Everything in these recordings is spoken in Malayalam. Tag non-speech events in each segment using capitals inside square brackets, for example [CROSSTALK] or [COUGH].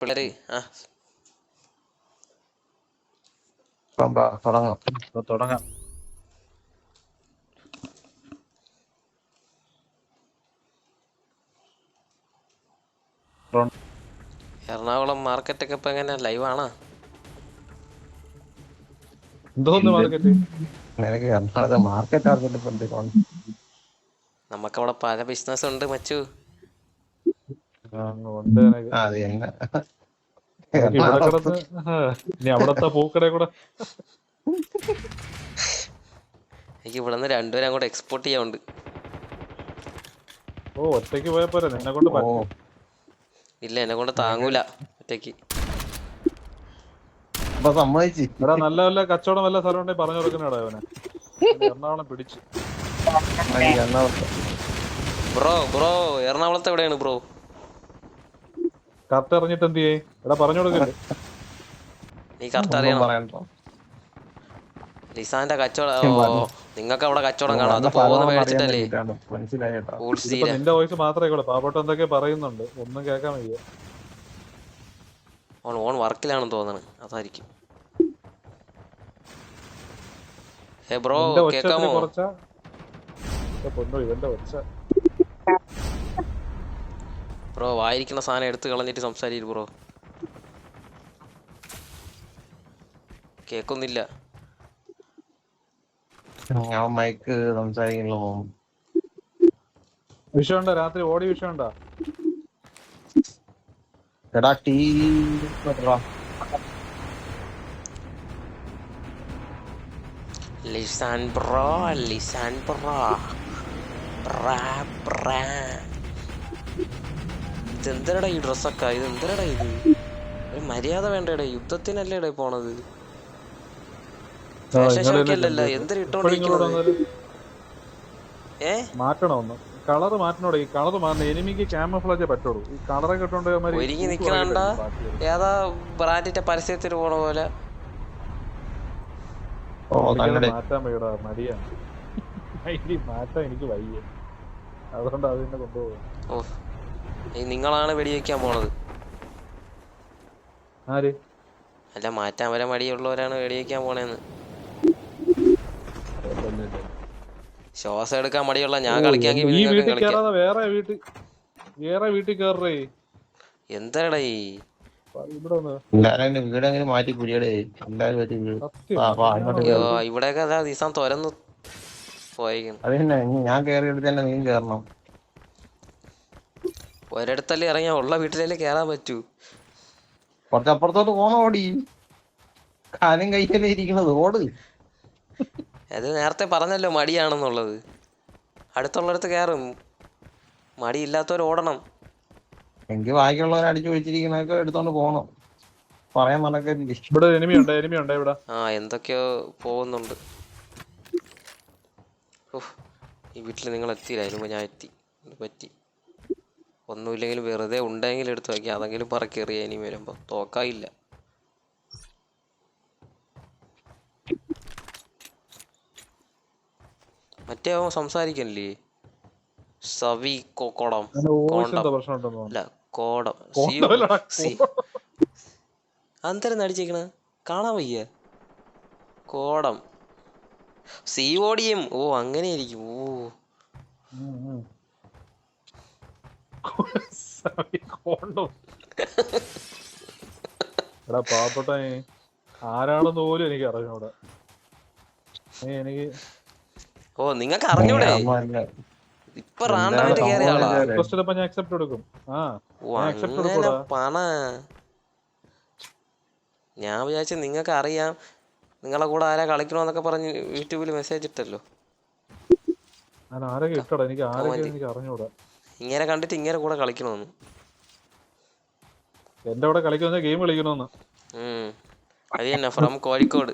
പിള്ളേര് ആ. തുടങ്ങാം. എറണാകുളം മാർക്കറ്റൊക്കെ ഇപ്പൊ എങ്ങനെ? ലൈവാണോ മാർക്കറ്റ്. മാർക്കറ്റ് കൊണ്ട്? നമുക്കവിടെ പല ബിസിനസ് ഉണ്ട് മച്ചു. അത് തന്നെ ഇവിടെ ഇനി അവിടത്തെ പൂക്കടെ കൂടെ. എനിക്ക് ഇവിടെ നിന്ന് രണ്ടുപേരും അങ്ങോട്ട് എക്സ്പോർട്ട് ചെയ്യാനുണ്ട്. ഓ ഒറ്റയ്ക്ക് പോയപ്പോ നിന്നെ കൊണ്ട് ഓ. ഇല്ല എന്നെ കൊണ്ട് താങ്ങൂല ഒറ്റയ്ക്ക്. എടാ നല്ല വല്ല കച്ചവടം വല്ല സ്ഥലം ഉണ്ടെങ്കിൽ പറഞ്ഞു കൊടുക്കണേടാ അവനെ എറണാകുളം പിടിച്ചു. ബ്രോ ബ്രോ എറണാകുളത്ത് എവിടെയാണ് ബ്രോ? കറക്റ്റ് അറിഞ്ഞിട്ട് എന്ത് ചെയ്യേ? എടാ പറഞ്ഞു കൊടുക്കല്ലേ? നീ കറക്റ്റ് അറിയണം. പറയണ്ടോ. ലിസാന്റെ കച്ചവടം നിങ്ങൾക്ക് അവിടെ കച്ചവടം കാണാം. അത് പോകുന്ന മേടിച്ചിട്ടല്ലേ? നിന്റെ വോയിസ് മാത്രമേ കൂടെ പാപ്പോട്ട് എന്തൊക്കെ പറയുന്നുണ്ട്. ഒന്നും കേൾക്കാൻ വയ്യ. ഓൺ ഓൺ വർക്കിലാണെന്ന് തോന്നുന്നത് അതായിരിക്കും. ഏ ബ്രോ കേൾക്കാമോ ഇവന്റെ ഒച്ച. ബ്രോ വായിരിക്കുന്ന സാധനം എടുത്ത് കളഞ്ഞിട്ട് സംസാരിക്കും ബ്രോ കേക്കൊന്നില്ല ഞാൻ മൈക്ക് സംസാരിക്കണല്ലോ വിഷയമുണ്ടോ? രാത്രി ഓടി വിഷയമുണ്ടോ? എടാ ടീ ലിസാൻ ബ്രോ ലിസാൻ ബ്രോ ബ്രാ ബ്രാ ഇതെന്തരടാ ഈ ഡ്രസ്സൊക്കെ? ഇത് എന്തരടാ ഇത്? ഒരു മര്യാദ വേണ്ടേടാ യുദ്ധത്തിനല്ലേടാ പോണത്. അല്ലല്ലോ എന്തൊരു ഇട്ടോണ്ടിരിക്കുന്നത് ഏ? കളർ മാറ്റണോടെ ഈ കളർ മാറണം എനിമിക്ക് ക്യാമഫ്ലാജേ പറ്റുള്ളൂ. ഈ കളറൊക്കെ ഇട്ടോണ്ട് അവന്മാര് ഒരുങ്ങി തൂക്ക് നിക്കണണ്ട ഏതാ ബ്രാൻഡിന്റെ പരസ്യത്തിന് പോണ പോലെ? മാറ്റാൻ വയ്യടാ മടിയാണ് മാറ്റാൻ എനിക്ക് വയ്യ. അതുകൊണ്ട് അത് തന്നെ കൊണ്ടുപോകും നിങ്ങളാണ് വെടിവെക്കാൻ പോണത്. ആര്? അല്ല മാറ്റാൻ വരെ മടിയുള്ളവരാണ് വെടിവെക്കാൻ പോണേന്ന്. ശ്വാസം എടുക്കാൻ മടിയുള്ള ഞാൻ കളിക്കാമെങ്കിൽ വേറെ വീട്ടിൽ വേറെ വീട്ടിൽ കേറേ. എന്താടാ ഈ ഇവിടെയൊക്കെ ദിവസം തുരന്ന് പോയിരിക്കുന്നു ഞാൻ കേറി എടുത്ത് തന്നെ നീ കയറണം ഒരിടത്തല്ലേ ഇറങ്ങിയ ഉള്ള വീട്ടിലല്ലേ കേറാൻ പറ്റൂ. കുറച്ച് അപ്പുറത്തോട്ട് പോണോ ഓടി. കാലും കൈയല്ലേ ഇരിക്കണത് ഓട്. അത് നേരത്തെ പറഞ്ഞല്ലോ മടിയാണെന്നുള്ളത്. അടുത്തുള്ളടത്ത് കയറും മടിയില്ലാത്തവർ ഓടണം. എനിക്ക് ബാക്കിയുള്ളവർ അടിച്ചു വെച്ചിരിക്കുന്നൊക്കെ എടുത്തോണ്ട് പോണം. പറയാൻ മറക്കരുത് ഇവിടെ എനിമി ഉണ്ട് എനിമി ഉണ്ട് ഇവിടെ. ആ എന്തൊക്കെയോ പോകുന്നുണ്ട്. ഈ വീട്ടിൽ നിങ്ങൾ എത്തിയില്ല ഞാൻ എത്തി. ഇത് പറ്റി. ഒന്നുമില്ലെങ്കിലും വെറുതെ ഉണ്ടെങ്കിൽ എടുത്തു വയ്ക്കുക അതെങ്കിലും പറക്കേറിയ ഇനി വരുമ്പോ. തോക്കായില്ല. മറ്റേ അവൻ സംസാരിക്കണില്ലേ? സവി കോടം. കോണ്ടം. അല്ല കോടം. അന്തരം നടിച്ചേക്കണ കാണാൻ വയ്യ? കോടം. സി ഓടിയും ഓ അങ്ങനെ ഇരിക്കും ഓ. എടാ പാവപ്പെട്ട ആരാണെന്ന് പോലും എനിക്ക് അറിഞ്ഞൂടെ. നീ എനിക്ക് ഓ നിങ്ങൾക്ക് അറിഞ്ഞൂടെ? ഇപ്പൊ റാണ്ടമായിട്ട് ആളാ. ഞാൻ അക്സെപ്റ്റ് കൊടുക്കും ആ അക്സെപ്റ്റ് ഞാൻ accept കൊടുക്കൂടാ. പണ. ഞാൻ വിചാരിച്ചു നിങ്ങൾക്ക് അറിയാം. നിങ്ങളെ കൂടെ ആരാ കളിക്കണോന്നൊക്കെ പറഞ്ഞ് യൂട്യൂബിൽ മെസ്സേജ് ഇട്ടല്ലോ. ഞാൻ ആരൊക്കെ ഇട്ടടാ? എനിക്ക് ആരൊക്കെ. എനിക്ക് അറിഞ്ഞൂടാ. ഇങ്ങനെ കണ്ടിട്ട് ഇങ്ങനെ കൂടെ കളിക്കണമെന്ന് എന്റെ കൂടെ കളിക്കുന്ന ഗെയിം കളിക്കണമെന്ന് അത് തന്നെ ഫ്രം കോഴിക്കോട്.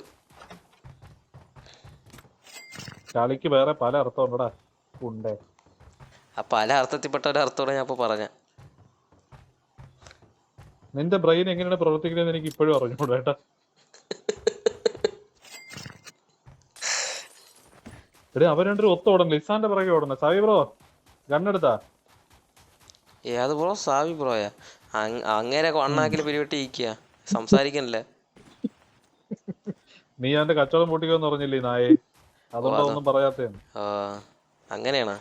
കളിക്ക് വേറെ പല അർത്ഥം ഉണ്ടടാ. ഉണ്ട്. ആ പല അർത്ഥത്തിൽപ്പെട്ട ഒരു അർത്ഥത്തോടെ ഞാൻ ഇപ്പൊ പറഞ്ഞ. നിന്റെ ബ്രെയിൻ എങ്ങനെയാണ് പ്രവർത്തിക്കുന്നത് എനിക്ക് ഇപ്പോഴും അറിഞ്ഞൂടാ ഏട്ടാ എടേ അവൻ രണ്ടൊരു ഒത്ത ഓടണം ലിസാന്റെ പിറകെ ഓടണം സൈബ്രോ ബ്രോ ഗണ്ണെടുത്താ? ഏത് ബ്രോ സാവി ബ്രോയാ അങ്- അങ്ങനെ അണ്ണാക്കിൽ പിരിവിട്ട് ഇരിക്കുക സംസാരിക്കണില്ല? നീ അവന്റെ കച്ചവടം പൊട്ടിക്കുമെന്ന് പറഞ്ഞില്ലേ നായെ? അതുകൊണ്ടാ പറയാത്ത അങ്ങനെയാണോ?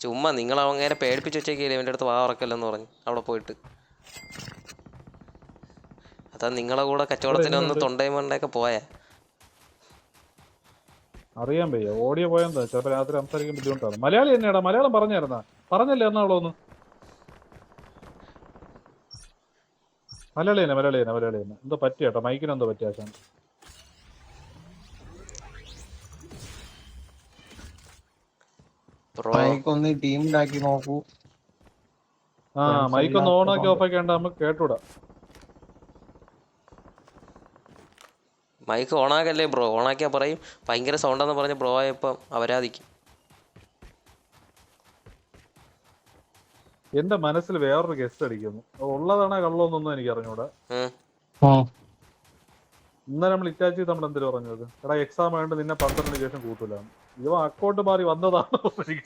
ചുമ്മാ നിങ്ങൾ അങ്ങനെ പേടിപ്പിച്ച് വെച്ചേക്കില്ലേ എന്റെ അടുത്ത് വാ ഉറക്കല്ലെന്ന് പറഞ്ഞു അവിടെ പോയിട്ട്. അതാ നിങ്ങളെ കൂടെ കച്ചവടത്തിന് ഒന്ന് തൊണ്ടയും മണ്ടയൊക്കെ പോയാ. അറിയാൻ വയ്യ. ഓടിയ പോയെന്താ ചിലപ്പോ രാത്രി സംസാരിക്കാൻ ബുദ്ധിമുട്ടാണ്. മലയാളി തന്നെയാടാ. മലയാളം പറഞ്ഞായിരുന്നാ. പറഞ്ഞല്ലേ എറണാകുളം മലയാളി തന്നെ മലയാളി തന്നെ മലയാളി തന്നെ എന്തോ പറ്റിയാട്ടോ മൈക്കിന് എന്തോ പറ്റിയ ആശാൻ? മൈക്കൊന്ന് ടീമിലാക്കി നോക്കൂ. ആ മൈക്ക് ഒന്ന് ഇല്ലാത്ത ആക്കി ഓഫാക്കി കണ്ടാ നമുക്ക് കേട്ടൂടാ. Mic ഓണാക്കല്ലേ bro? ഓണാക്കിയാ പറയും. ഭയങ്കര സൗണ്ടെന്ന് പറഞ്ഞ് ബ്രോ ആയപ്പം അവരാധിക്കും. എന്റെ മനസ്സിൽ വേറൊരു ഗസ്റ്റ് അടിക്കുന്നു. അത് ഉള്ളതാണോ കള്ളോന്നൊന്നും എനിക്ക് അറിഞ്ഞൂടെ. ഇന്നലെ നമ്മൾ ഇറ്റാച്ചി നമ്മൾ എന്തിനു പറഞ്ഞത്? എടാ എക്സാം ആയതുകൊണ്ട് നിന്നെ പന്ത്രണ്ടിന് ശേഷം കൂട്ടൂല. ഇവ അക്കൗണ്ട് മാറി വന്നതാണോ എനിക്ക്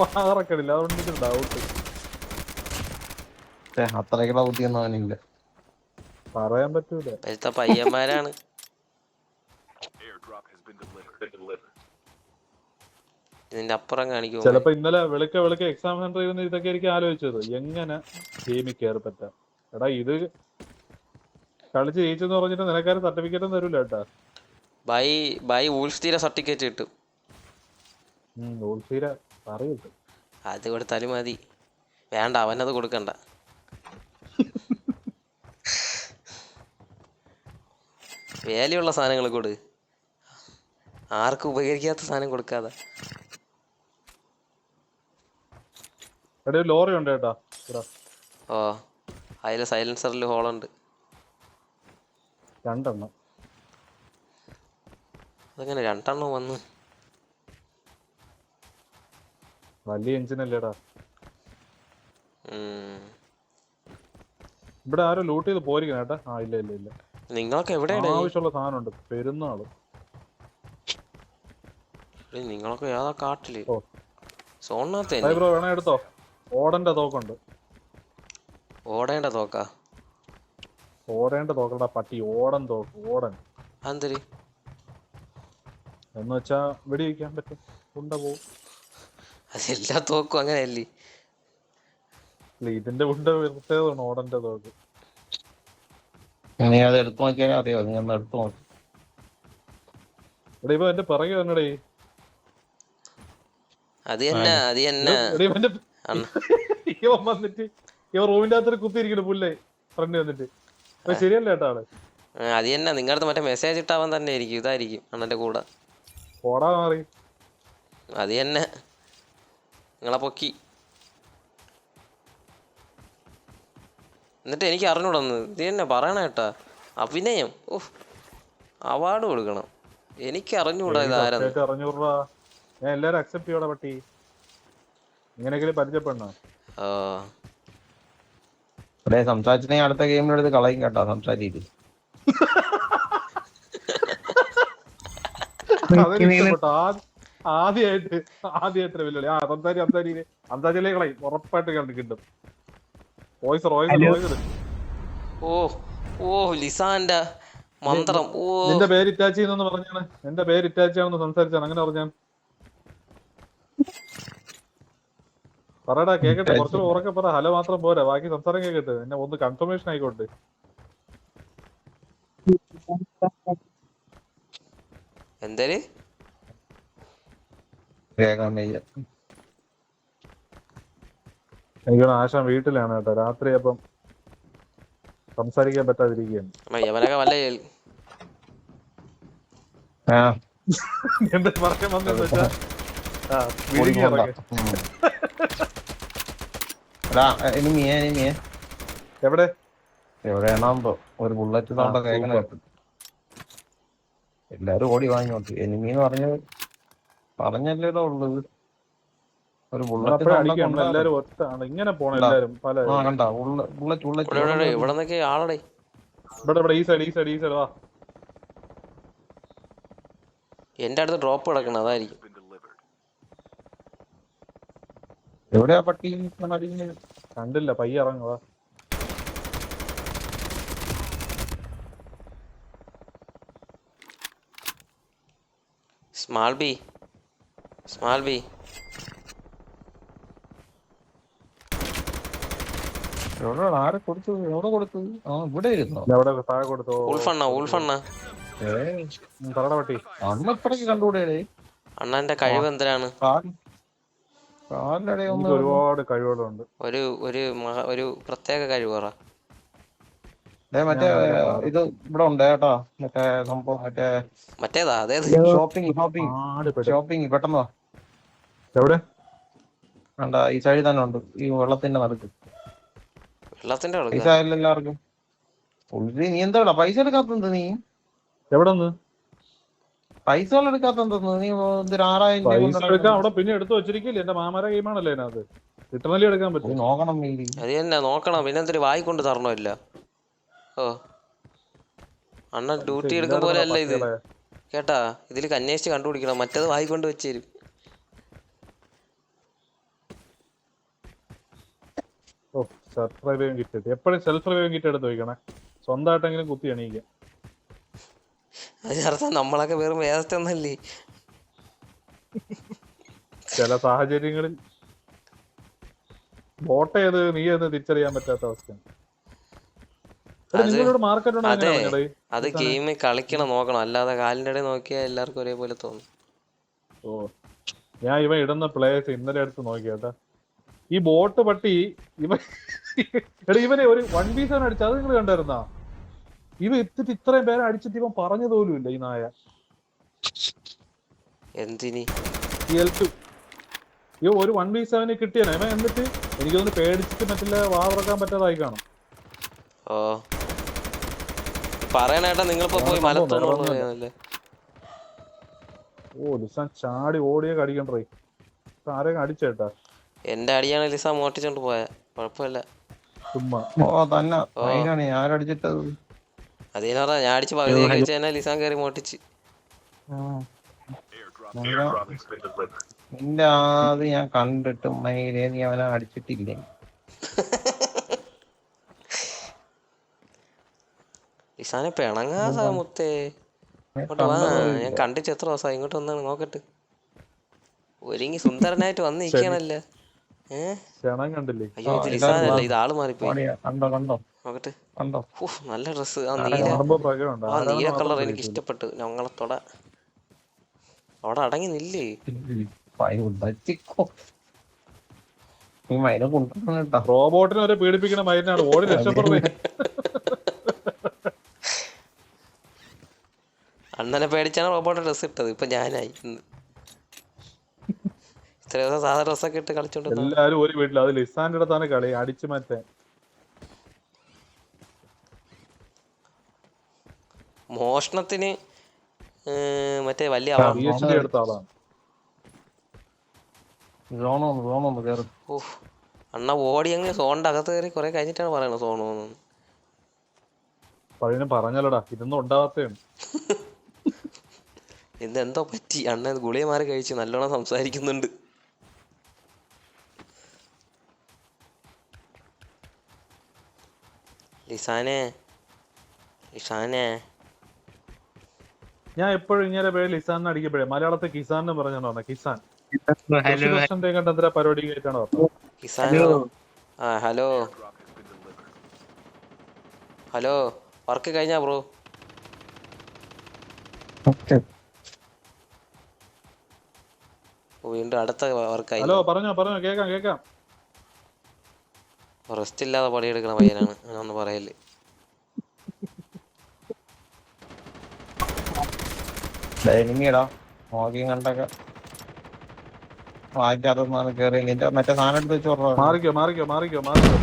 മാറക്കണില്ല അതുകൊണ്ട് എനിക്ക് ഡൗട്ട് അത്രയ്ക്കുള്ള ബുദ്ധിയൊന്നും അവനില്ല. പറയാൻ പറ്റൂല. പയ്യന്മാരാണ്. ഇതിന്റെ അപ്പുറം കാണിക്കും ചിലപ്പോ ഇന്നലെ വെളുക്ക വെളുക്ക എക്സാം സെന്റർ ഇരുന്ന് ഇതൊക്കെ എനിക്ക് ആലോചിച്ചത്. എങ്ങനെ ഗെയിമിൽ കയറി പറ്റാം? എടാ ഇത് കളിച്ച് ജയിച്ചെന്ന് പറഞ്ഞിട്ട് നിനക്കാരും സർട്ടിഫിക്കറ്റ് ഒന്നും തരൂല കേട്ടാ. ബൈ ബൈ ഊൾസ്റ്റീരെ സർട്ടിഫിക്കറ്റ് കിട്ടും. ഓൾസീര പറയട്ടെ അത് കൊടുത്താലും മതി. വേണ്ട അവനത് കൊടുക്കണ്ട. [LAUGHS] വേലയുള്ള സാധനങ്ങൾ കൊടു. ആർക്കും ഉപകരിക്കാത്ത സാധനം കൊടുക്കാതെ. ലോറി ഉണ്ട് കേട്ടാ. ഓ അതിൽ സൈലൻസറിൽ ഹോളുണ്ട്. രണ്ടെണ്ണം. അതങ്ങനെ രണ്ടെണ്ണം വന്ന്? വലിയ എഞ്ചിൻ അല്ലേടാ ഇവിടെ ആരും ലൂട്ട് ചെയ്ത് പോരിക്കണം കേട്ടാ. ആ ഇല്ല ഇല്ല ഇല്ല. നിങ്ങൾക്ക് എവിടെയാണ് ആവശ്യമുള്ള സാധനം ഉണ്ട് പെരുന്നാൾ. നിങ്ങളൊക്കെ ഏതാ കാട്ടിൽ. സോണിനകത്ത് ബ്രോ വേണേ എടുത്തോ? ഓടന്റെ തോക്കുണ്ട്. ഓടേണ്ട തോക്കാ? ഓടേണ്ട തോക്കടാ പട്ടി. ഓടൻ തോക്ക് ഓടൻ. അന്തരി എന്ന് വെച്ചാ വെടി വയ്ക്കാൻ പറ്റും. ഉണ്ട പോവും. അതെല്ലാ തോക്കും അങ്ങനെയല്ലേ? ഇതിന്റെ ഉണ്ട പ്രത്യേകതയാണ് ഓടന്റെ തോക്ക്. നീ അത് എടുത്തു നോക്കിയാൽ അറിയോ. നീ ഒന്ന് എടുത്തു നോക്കി. ഇവിടെ ഇപ്പൊ എന്റെ പിറകെ വന്നടേ അത് തന്നെ അത് തന്നെ. ഇവൻ വന്നിട്ട് ഇവ റൂമിന്റെ അകത്ത് കുത്തിയിരിക്കുന്നു പുല്ലേ ഫ്രണ്ട് വന്നിട്ട്. ശരിയല്ല കേട്ടോ ആൾ അത് തന്നെ. നിങ്ങളുടെ മറ്റേ മെസ്സേജ് ഇട്ടാവാൻ തന്നെ ആയിരിക്കും ഇതായിരിക്കും അണ്ണന്റെ കൂടെ. ഓടാ മാറി. അത് തന്നെ. നിങ്ങളെ പൊക്കി. എന്നിട്ട് എനിക്ക് അറിഞ്ഞൂടന്ന് ഇത് തന്നെ പറയണ കേട്ടാ. അഭിനയം. ഓഹ് അവാർഡ് കൊടുക്കണം. എനിക്ക് അറിഞ്ഞൂടാ ഇതാരെന്ന്. ഞാൻ എല്ലാരും അക്സെപ്റ്റ് ചെയ്യോടാ പട്ടി. ഇങ്ങനെയൊക്കെ പരിചയപ്പെടണം? ഇവിടെ സംസാരിച്ചിട്ട് അടുത്ത ഗെയിമിലെടുത്ത് കളയും കേട്ടോ സംസാരിച്ചിട്ട് ആദ്യമായിട്ട് ആദ്യമായിട്ട് വെല്ലുവിളി ആ സംസാരി സംസാരി. സംസാരിച്ചില്ലേ കളയും ഉറപ്പായിട്ട് കണ്ട് കിട്ടും. വോയിസ് റോയിസ് റോയിസ് ഓ ഓ ലിസാന്റെ മന്ത്രം. ഓ. നിന്റെ പേര് ഇറ്റാച്ചി എന്നൊന്ന് പറഞ്ഞാണ്. എന്റെ പേര് ഇറ്റാച്ചി ആണെന്ന് സംസാരിച്ചാണ്. അങ്ങനെ പറഞ്ഞാണ് പറയടാ കേക്കട്ടെ കുറച്ചുകൂടെ ഉറക്കെ പറ. ഹലോ മാത്രം പോരെ. ബാക്കി സംസാരം കേക്കട്ടെ. എന്നെ ഒന്ന് കൺഫർമേഷൻ ആയിക്കോട്ടെ. വയ്യ എനിക്ക് ആശാൻ വീട്ടിലാണ് കേട്ടോ. രാത്രി അപ്പം സംസാരിക്കാൻ പറ്റാതിരിക്കുകയാണ്. എന്താ പറയാൻ വന്നെന്ന് വെച്ചാ? ആ ഇറങ്ങി. എടാ എനിമിയെ എനിമിയെ എവിടെ? എവിടെയാണോ ഒരു ബുള്ളറ്റ് സൗണ്ട് കേൾക്കണ എല്ലാരും ഓടി വാങ്ങിയോട്ട് എനിമി എന്ന് പറഞ്ഞത് പറഞ്ഞല്ലേ ഉള്ളത് ഒരു ബുള്ളറ്റ് ഇങ്ങനെ പോണം എല്ലാരും പല ആ കണ്ട ബുള്ളറ്റ് ബുള്ളറ്റ് ഇവിടെ നിന്നൊക്കെ ആളടെ. ഇവിടെ ഇവിടെ ഈ സൈഡ് ഈ സൈഡ് ഈ സൈഡ് വാ. എന്റെ അടുത്ത് ഡ്രോപ്പ് കിടക്കണം അതായിരിക്കും. എവിടെയാ പട്ടി കണ്ടില്ല പയ്യ ഇറങ്ങുക സ്മാൾ ബി സ്മാൾ ബി ആരെ കൊടുത്തു? എവിടെ കൊടുത്തു? ആ ഇവിടെ ഇരുന്നോ? എവിടെ താഴെ കൊടുത്തോ. ഉൾഫണ്ണ ഉൾഫണ്ണ. ഉം, പറടാ പട്ടി. അന്ന് ഇപ്പഴേക്ക് കണ്ടുകൂടെ അണ്ണന്റെ കഴിവ് എന്തിനാണ്? ഒരുപാട് കഴിവുകളുണ്ട്. ഒരു ഒരു മഹ- ഒരു പ്രത്യേക കഴിവറ ദേ മറ്റേ ഇത് ഇവിടെ ഉണ്ട് കേട്ടോ. മറ്റേ സംഭവം മറ്റേ മറ്റേതാ? അതേത് ഷോപ്പിംഗ് ഷോപ്പിംഗ് പെട്ടെന്ന് വാ. എവിടെ? വേണ്ട ഈ സൈഡിൽ തന്നെ ഉണ്ട്. ഈ വെള്ളത്തിന്റെ നടുക്ക്. വെള്ളത്തിന്റെ പൈസ കൊടുക്കുക ആയില്ല എല്ലാവർക്കും. നീ എന്താ പൈസ എടുക്കാത്തത് നീ? എവിടെ നിന്ന് പൈസ എടുക്കാത്ത നീ ആറായിരം രൂപ അവിടെ പിന്നെ എടുത്തു വെച്ചിരിക്കില്ല? എന്റെ മാമര ഗെയിമാണല്ലേ അതിനകത്ത്. റിട്ടേണലി എടുക്കാൻ പറ്റും? നോക്കണം അത് തന്നെ നോക്കണം. പിന്നെ എന്തൊരു വായിക്കൊണ്ട് തരണമില്ല. ഓ. അണ്ണൻ ഡ്യൂട്ടി എടുക്കാൻ പോലെ അല്ല ഇത്. കേട്ടാ ഇതിൽ അന്വേഷിച്ച് കണ്ടുപിടിക്കണം. മറ്റേത് വായിക്കൊണ്ട് വെച്ചേരും ഓ സെൽഫ് റിവ്യൂ കിറ്റ് എപ്പോഴും സെൽഫ് റിവൈവിംഗ് കിറ്റ് എടുത്ത് വെക്കണേ. സ്വന്തമായിട്ടെങ്കിലും കുത്തി എണീക്കാം. അതിനർത്ഥം നമ്മളൊക്കെ വെറും വേദത്തെ ഒന്നല്ലേ? ചില സാഹചര്യങ്ങളിൽ വോട്ട് ചെയ്ത് നീ എന്ന് തിരിച്ചറിയാൻ പറ്റാത്ത അവസ്ഥയാണ്. അത് ഗെയിമിൽ കളിക്കണം നോക്കണം. അല്ലാതെ കാലിന്റെ ഇടയിൽ നോക്കിയാൽ എല്ലാവർക്കും ഒരേപോലെ തോന്നും. ഓ ഞാൻ ഇവ ഇടുന്ന പ്ലേയേഴ്സ് ഇന്നലെ എടുത്ത് നോക്കിയാട്ടാ ഈ ബോട്ട് പട്ടി ഇവ എടാ ഇവനെ ഒരു വൺ പീസ് അടിച്ചത്. നിങ്ങൾ കണ്ടായിരുന്നാ? ഇവ എത്തിട്ട് ഇത്രയും പേരെ അടിച്ചിട്ട് ഇവൻ പറഞ്ഞു പോലും ഇല്ല ഈ നായ. എന്തിനി? ഇവ ഒരു വൺ ബി സെവന് കിട്ടിയാണ് ഇവൻ എന്നിട്ട് എനിക്ക് തോന്നുന്നു പേടിച്ചിട്ട് മറ്റുള്ള വാവറക്കാൻ പറ്റാതായി കാണും. ഓ. പറയണേട്ടാ നിങ്ങളിപ്പോ പോയി മലത്തോന്നുള്ളതല്ലേ ഓ ലിസാൻ ചാടി ഓടിയൊക്കെ അടിക്കണ്ടേ ആരെയും അടിച്ചേട്ടാ എന്റെ അടിയാണ് ലിസ മോട്ടിച്ചോണ്ട് പോയ. കുഴപ്പമില്ല. ചുമ്മാ. ഓ തന്നെ. അതിനാണ് ആരടിച്ചിട്ടത്? അതേന്ന് പറഞ്ഞാ ഞാൻ അടിച്ച് പകുതി കഴിച്ച് തന്നെ ലിസാൻ കയറി മോട്ടിച്ച് നിന്റെ ഞാൻ കണ്ടിട്ട് മയിലേ നീ അവനെ അടിച്ചിട്ടില്ലേ? ലിസാനെ പിണങ്ങാ മുത്തേ. ഇങ്ങോട്ട് വാ. ഞാൻ കണ്ടിച്ച് എത്ര ദിവസം ഇങ്ങോട്ട് വന്നാണ്. നോക്കട്ട്. ഒരുങ്ങി സുന്ദരനായിട്ട് വന്ന് നിൽക്കണല്ലേ ഏ? ക്ഷണം കണ്ടില്ലേ? അയ്യോ ഇത് ലിസാനല്ല ഇത് ആൾ മാറിപ്പോയി. ഓടിയാ, കണ്ടോ കണ്ടോ? നോക്കട്ടെ. നല്ല ഡ്രസ് ആ നീല. ആ നീല കളർ എനിക്ക് ഇഷ്ടപ്പെട്ടു. ഞങ്ങളത്തോടെ അവിടെ അടങ്ങി നില്ലേ. റോബോട്ടിനെ വരെ പീഡിപ്പിക്കണ മൈനാണ് ഓടി രക്ഷപ്പെടുന്നത് അണ്ണനെ പേടിച്ചാണ് റോബോട്ട് ഡ്രസ് ഇട്ടത്. ഇപ്പൊ ഞാനായി. ഇത്ര ദിവസം സാധാ ഡ്രസ്സൊക്കെ ഇട്ട് കളിച്ചോണ്ട്. എല്ലാരും ഒരു വീട്ടിൽ അത് ലിസാന്റെ അടുത്താണ് കളി അടിച്ചു മാറ്റാൻ മോഷണത്തിന് ഏ, മറ്റേ വലിയ ആ, അവ- പി എച്ച് ഡി എടുത്ത ആളാണ് സോണോന്ന് സോണോന്ന് മറ്റേ വലിയ അണ്ണ ഓടി അങ്ങ് സോണിന്റെ അകത്ത് കയറി കുറെ കഴിഞ്ഞിട്ടാണ് പറയണത് സോണു. പറഞ്ഞല്ലടാ ഇതൊന്നും ഉണ്ടാവാത്തതാണ്. [LAUGHS] ഇന്ന് എന്തോ പറ്റി അണ്ണ ഗുളിയ മാറി കഴിച്ചു നല്ലോണം സംസാരിക്കുന്നുണ്ട്. ലിസാനെ ലിസാനെ. ഞാൻ എപ്പോഴും ഇങ്ങനെ പേര് ലിസാൻ അടിക്കപ്പോഴേ മലയാളത്തെ കിസാൻ എന്ന് പറഞ്ഞാണ് പറഞ്ഞത്. കിസാൻ. ഹലോ പരിപാടി കേട്ടാണ് ഹലോ. ഹലോ വർക്ക് കഴിഞ്ഞാ ബ്രോ? വീണ്ടും അടുത്ത വർക്ക് ഹലോ പറഞ്ഞോ പറഞ്ഞോ കേക്കാം കേക്കാം റെസ്റ്റ് ഇല്ലാതെ പണിയെടുക്കണ പയ്യനാണ്. അങ്ങനൊന്നും പറയല്ലേ. നോക്കിയും കണ്ടൊക്കെ. കേറി നിന്റെ മറ്റേ സാധനം എടുത്ത് വെച്ച് പറഞ്ഞോ മാറിക്കോ മാറിക്കോ മാറിക്കോ മാറിക്കോ.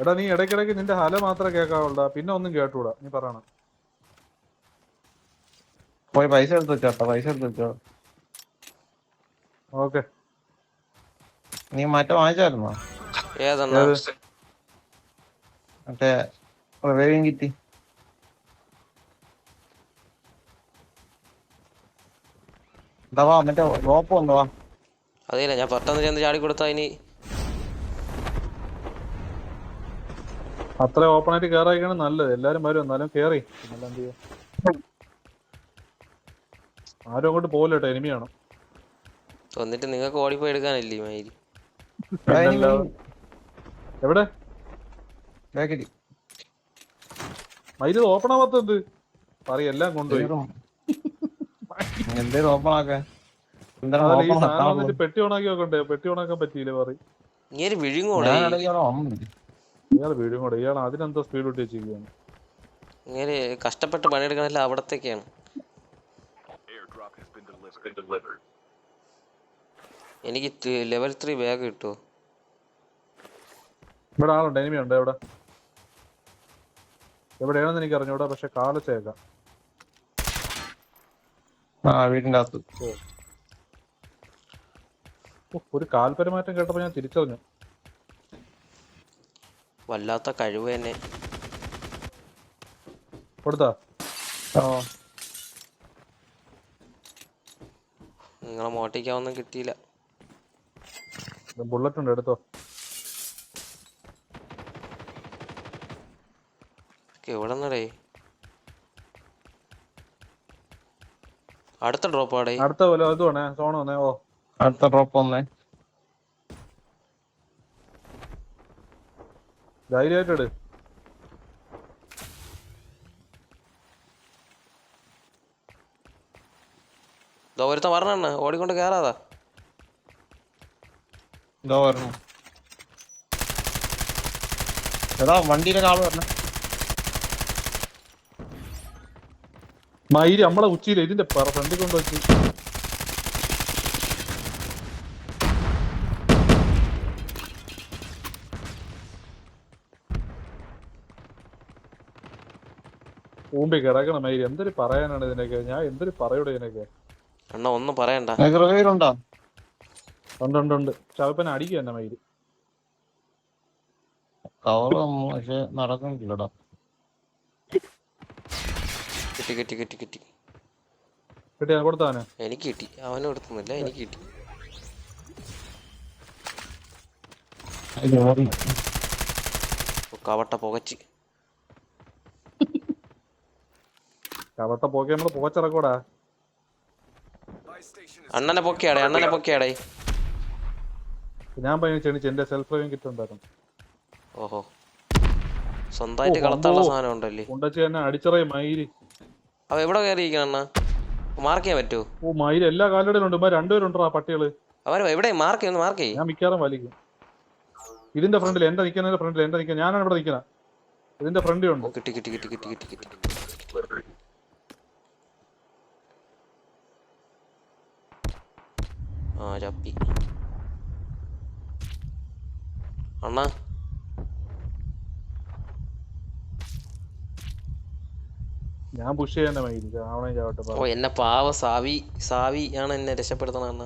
എടാ നീ ഇടയ്ക്കിടയ്ക്ക് നിന്റെ ഹല മാത്രമേ കേൾക്കാവുള്ളൂ. പിന്നെ ഒന്നും കേട്ടൂടാ. നീ പറയണം. പോയി പൈസ എടുത്ത് വെച്ചോട്ടോ പൈസ എടുത്ത് വെച്ചോ. ഓക്കെ. നീ മാറ്റം വാങ്ങിച്ചായിരുന്നോ? ഏതെണ്ണ കിട്ടി മറ്റേ റിവൈവിങ് കിറ്റി എന്താ മറ്റേ റോപ്പ് വാ. അതില്ല ഞാൻ പെട്ടെന്ന് ചെന്ന് ചാടി കൊടുത്താ ഇനി. അത്ര ഓപ്പൺ ആയിട്ട് കേറായിക്കാണ് നല്ലത്. എല്ലാരും വരും എന്നാലും കേറി. പിന്നെല്ലാം എന്ത് ചെയ്യാ? ആരും അങ്ങോട്ട് പോകല്ലോ കേട്ടോ എനിമിയാണ് എന്നിട്ട് നിങ്ങൾക്ക് ഓടിപ്പോയി എടുക്കാനല്ലേ മയിൽ എവിടെ? ബാക്കിൽ മൈര് ഓപ്പൺ ആവാത്തത് എന്ത് പറയും എല്ലാം കൊണ്ടുപോയി. എന്തേലും ഓപ്പൺ ആക്കാൻ പെട്ടി ഓണാക്കി നോക്കണ്ടേ പെട്ടി ഓണാക്കാൻ പറ്റിയില്ലേ പറയും. വിഴുങ്ങോടെ? ഇയാൾ അതിനെന്താ സ്പീഡ് വിട്ട് വെച്ചിരിക്കുകയാണ് ഇങ്ങനെ കഷ്ടപ്പെട്ട് പണിയെടുക്കണല്ല അവിടത്തേക്കാണ്. എനിക്ക് ലെവൽ ത്രീ ബാഗ് കിട്ടുമോ ഇവിടെ ആളുണ്ട് എനിമി ഉണ്ട് എവിടെ? എവിടെയാണെന്ന് എനിക്ക് അറിഞ്ഞൂടാ പക്ഷെ കാലച്ചേക്കാം. ആ വീടിന്റെ അകത്ത് ഓ, ഒരു കാൽപരമാറ്റം കേട്ടപ്പോ ഞാൻ തിരിച്ചറിഞ്ഞു. വല്ലാത്ത കഴിവ് തന്നെ. കൊടുത്താ? നിങ്ങളെ മോട്ടിക്കാവൊന്നും കിട്ടിയില്ല. ബുള്ളറ്റ് ഉണ്ട് എടുത്തോ. എവിടെ നിന്നടേ അടുത്ത ഡ്രോപ്പ് ആടേ. അടുത്ത പോലെ അത് വേണേ വന്നേ ഓ. അടുത്ത ഡ്രോപ്പ് വന്നേ. ധൈര്യമായിട്ട് ഇതോ ഒരുത്ത പറഞ്ഞ ഓടിക്കൊണ്ട് കയറാതാ ഇതോ വരണു. എടാ വണ്ടിയിലെ ആൾ വരണം. മയിൽ നമ്മളെ ഉച്ചയിൽ ഇതിന്റെ ഫ്രണ്ടിൽ കൊണ്ട് വെച്ച്. ഊമ്പി കിടക്കണം മൈര് എന്തൊരു പറയാനാണ് ഇതിനൊക്കെ? ഞാൻ എന്തൊരു പറയൂടെ ഇതിനൊക്കെ? അണ്ണ ഒന്നും പറയണ്ട. ഉണ്ട് ഉണ്ട് ഉണ്ട്. ചവപ്പനെ അടിക്കുക തന്നെ മയിൽ കവർ പക്ഷെ നടക്കുന്നില്ലടാ. കിട്ടി കിട്ടി കിട്ടി കിട്ടി. കിട്ടി ഞാൻ കൊടുത്താനെ എനിക്ക് കിട്ടി. അവനും എടുക്കുന്നില്ല എനിക്ക് കിട്ടി. കവട്ട പുകച്ച്. കവട്ട പോക്കി നമ്മൾ പുകച്ചിറക്കൂടാ അണ്ണനെ പൊക്കിയാടേ അണ്ണനെ പൊക്കിയാടേ. ഞാൻ പയ്യനെ ക്ഷണിച്ച് എന്റെ സെൽഫ് ഡ്രൈവിംഗ് കിറ്റ് ഉണ്ടായിരുന്നു ഓഹോ. സ്വന്തമായിട്ട് കളത്തുള്ള സാധനം ഉണ്ടല്ലേ? കൊണ്ടുവച്ച് തന്നെ അടിച്ചറേ മയിൽ. അവ എവിടെ കയറിയിരിക്കണ മാർക്ക് ചെയ്യാൻ പറ്റുമോ ഓ മയിൽ എല്ലാ കാലടയിലും ഉണ്ട് ഇമ്മ രണ്ടുപേരുണ്ടോ ആ പട്ടികൾ? അവർ എവിടെ? മാർക്ക് ചെയ്യുന്നു മാർക്ക് ചെയ്യും. ഞാൻ മിക്കവാറും വലിക്കും. ഇതിന്റെ ഫ്രണ്ടിൽ എന്റെ നിൽക്കുന്നതിന്റെ ഫ്രണ്ടിൽ എന്റെ നിൽക്കുന്ന ഞാനാണ് ഇവിടെ നിൽക്കുന്നത് ഇതിന്റെ ഫ്രണ്ടിൽ ഉണ്ട്. കിട്ടി കിട്ടി കിട്ടി കിട്ടി കിട്ടി കിട്ടി. ആ ചപ്പി. അണ്ണ. ഞാൻ പുഷ് ചെയ്യാൻ മയിൽ ചാവണേ ചാവട്ടെ ഓ. എന്നെ പാവ സാവി സാവി ആണ് എന്നെ രക്ഷപ്പെടുത്തണ അണ്ണ.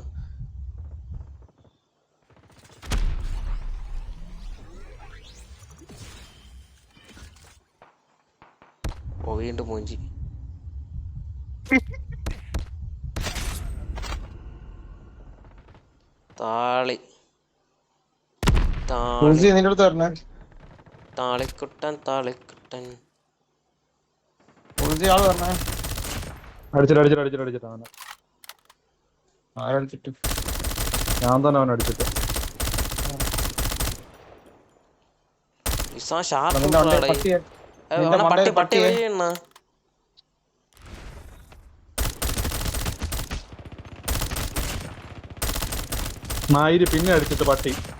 ഓ വീണ്ടും മൂഞ്ചി താളി താളി തുളസി നിന്റെ അടുത്ത് വരണേ താളിക്കുട്ടൻ താളിക്കുട്ടൻ. തുളസി ആൾ വരണേ അടിച്ചിട്ട് അടിച്ചിട്ട് അടിച്ചിട്ട് അടിച്ചിട്ട് അവനെ. ആരടിച്ചിട്ട് ഞാൻ തന്നെ അവനെ അടിച്ചിട്ട്. പട്ടി പട്ടി നായിര് പിന്നെ അടിച്ചിട്ട് പട്ടി അണ്ണാ രണ്ട് അണ്ണാ പേരുണ്ടായിരുന്നു, തൊട്ട് താഴെ ഒരുത്തനല്ലേ ഇരുന്നത്? അണ്ണാ.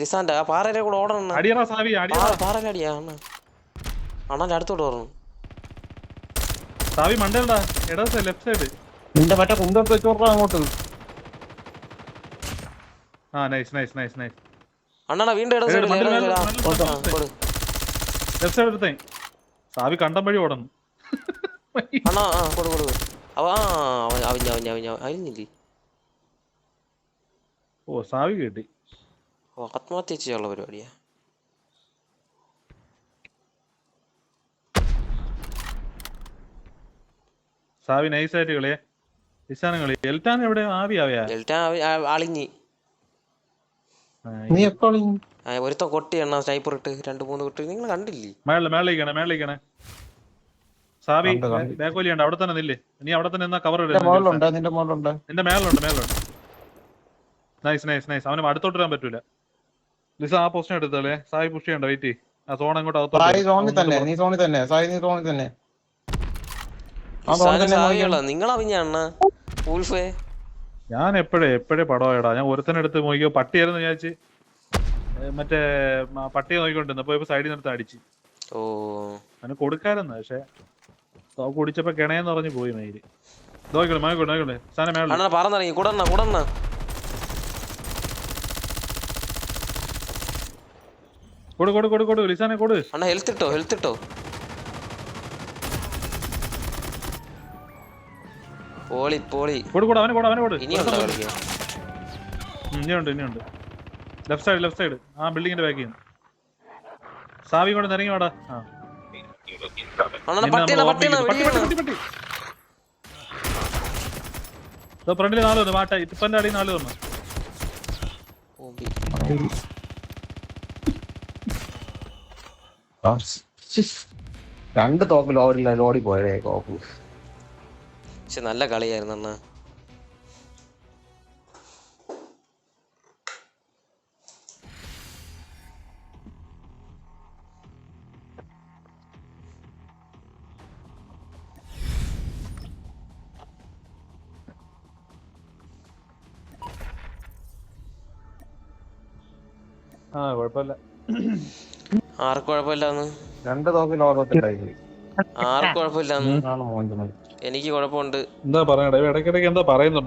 ലിസാന്റെ ആ പാറയുടെ കൂടെ ഓടണം അടിയണ സാവി അടിയണ പാറ പാറയിലടിയാ അണ്ണ. അണ്ണാന്റെ അടുത്തോട്ട് പറഞ്ഞു സാവി മണ്ടേടാ എടാ ലെഫ്റ്റ് സൈഡ് നിന്റെ മറ്റേ കുന്തത്ത് വെച്ചോട്ടാ അങ്ങോട്ട്. ആ നൈസ് നൈസ് നൈസ് നൈസ് അണ്ണാ വീണ്ടും ഇടത്. ലെഫ്റ്റ് സൈഡ് എടുത്തേ. സാവി കണ്ടം വഴി ഓടണം. അണ്ണാ ആ കൊടു കൊടു അവ ആ അവൻ അവിഞ്ഞ അവിഞ്ഞ അവിഞ്ഞ അവിഞ്ഞില്ലേ ഓ സാവി കിട്ടി. ഓ, ആത്മഹത്യ ചെയ്യാനുള്ള പരിപാടിയാ. സാവി നൈസായിട്ട് കളിയേ. നിസാനം കളി. എൽറ്റാൻ എവിടെ? ആവി ആവിയാ? എൽറ്റാൻ അളിഞ്ഞി നീ എപ്പോ ആ, ഒരുത്ത കൊട്ടി എണ്ണ സ്നൈപ്പർ ഇട്ട് രണ്ട് മൂന്ന് കൊട്ടി. നിങ്ങൾ കണ്ടില്ലേ? മേളിൽ മേളിലേക്കാണ് മേളിലേക്കാണ്. സാവി. ബാക്കോലി ഉണ്ട് അവിടെ തന്നെ നില്ലേ. നീ അവിടെ തന്നെ നിന്നാ കവർ നിന്റെ മോളിലുണ്ട്? നിന്റെ മേലുണ്ട് മേലുണ്ട് നൈസ് നൈസ് നൈസ് അവന് അടുത്തോട്ട് വരാൻ പറ്റൂല. ലിസ ആ പൊസിഷൻ എടുത്തല്ലേ സായി പുഷ് ചെയ്യണ്ട വെയിറ്റ് ആ സോൺ അങ്ങോട്ട് അകത്തോട്ട് സായി. സോണിൽ തന്നെ നീ സോണിൽ തന്നെ. സായി നീ സോണിൽ തന്നെ. അണ്ണ. ഞാൻ എപ്പോഴേ എപ്പോഴേ പടവായടാ. ഞാൻ ഒരുത്തനെടുത്ത് നോക്കിയോ പട്ടിയായിരുന്നു വിചാരിച്ച് മറ്റേ പട്ടിയെ നോക്കിക്കൊണ്ടിരുന്നു. അപ്പൊ ഇപ്പൊ സൈഡിൽ നിന്ന് അടിച്ച്. ഓ. അവന് പക്ഷേ പക്ഷെ കുടിച്ചപ്പോ കിണയെന്ന് പറഞ്ഞു പോയി മയിൽ നോക്കിക്കോളെ നോക്കിക്കോളെ സാധനം അണ്ണാ പറന്നിറങ്ങി കൂടണ്ണ കൂടണ്ണ. കൊടു കൊടു കൊടു കൊടു ലിസാനെ കൊടു. അണ്ണാ ഹെൽത്ത് ഇട്ടോ ഹെൽത്ത് ഇട്ടോ? പോളി പോളി. കൊടു കൊടു അവനെ കൊടു അവനെ കൊടു. ഇനിയുണ്ടോ കളിക്കാൻ? ഇനിയുണ്ട് ഇനിയുണ്ട്. ലെഫ്റ്റ് സൈഡ് ലെഫ്റ്റ് സൈഡ് ആ ബിൽഡിങ്ങിന്റെ ബാക്കിൽ നിന്ന് സാവി കൊണ്ട് ഇറങ്ങി വാടാ. ആ. അണ്ണാ പട്ടി പട്ടിയാണ് നമ്മൾ പട്ടിയാണ് പട്ടി, പട്ടി, പട്ടി, പട്ടി. ഫ്രണ്ടിൽ ഫ്രണ്ടിൽ നാല് വന്നു. വാട്ട ഇപ്പന്റെ അടി നാല് വന്നു ആ, ശ്ശിസ്. രണ്ട് തോക്ക് ലോറില്ല ലോറി പോയേ പക്ഷെ നല്ല കളിയായിരുന്നു അണ്ണ കുഴപ്പമില്ലാന്ന്. രണ്ട് തോക്ക് ലോകത്തിലായി ആർക്ക് കുഴപ്പമില്ലാന്ന്. എനിക്ക് കുഴപ്പമുണ്ട്. എന്താ പറയണേ? ഇടയ്ക്കിടയ്ക്ക് എന്താ പറയുന്നുണ്ടോ?